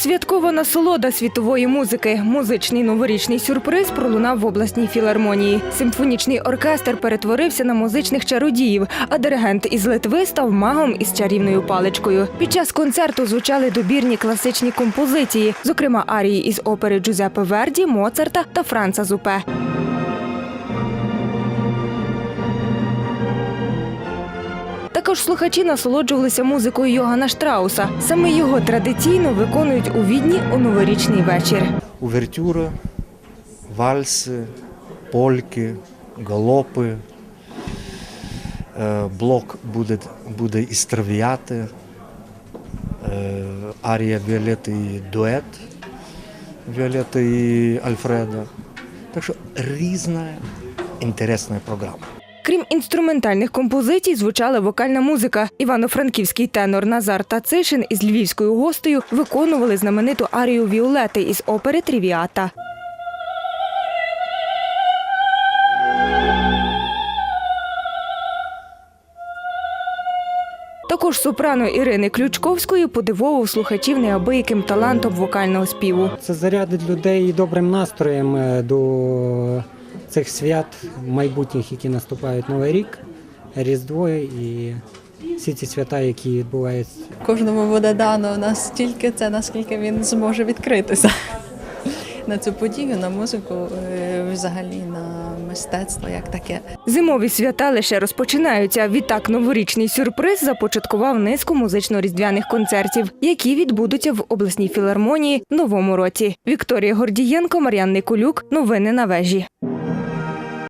Святкова насолода світової музики. Музичний новорічний сюрприз пролунав в обласній філармонії. Симфонічний оркестр перетворився на музичних чародіїв, а диригент із Литви став магом із чарівною паличкою. Під час концерту звучали добірні класичні композиції, зокрема арії із опери Джузеппе Верді, Моцарта та Франца Зупе. Також слухачі насолоджувалися музикою Йогана Штрауса. Саме його традиційно виконують у відні у новорічний вечір. увертюра, вальси, польки, галопи. Е, Блок буде, буде із травіати, е, арія Віолети і дует Віолети і Альфреда. Так що різна інтересна програма. Крім інструментальних композицій, звучала вокальна музика. Івано-франківський тенор Назар Тацишин із львівською гостею виконували знамениту арію Віолети із опери Трівіата. Також сопрано Ірини Ключковської подивовував слухачів неабияким талантом вокального співу. Це зарядить людей добрим настроєм е, до цих свят майбутніх, які наступають Новий рік, Різдво і всі ці свята, які відбуваються. Кожному буде дано настільки це, наскільки він зможе відкритися на цю подію, на музику, е, взагалі на мистецтво як таке. Зимові свята лише розпочинаються. Відтак новорічний сюрприз започаткував низку музично-різдвяних концертів, які відбудуться в обласній філармонії в новому році. Вікторія Гордієнко, Мар'ян Николюк. Новини на вежі.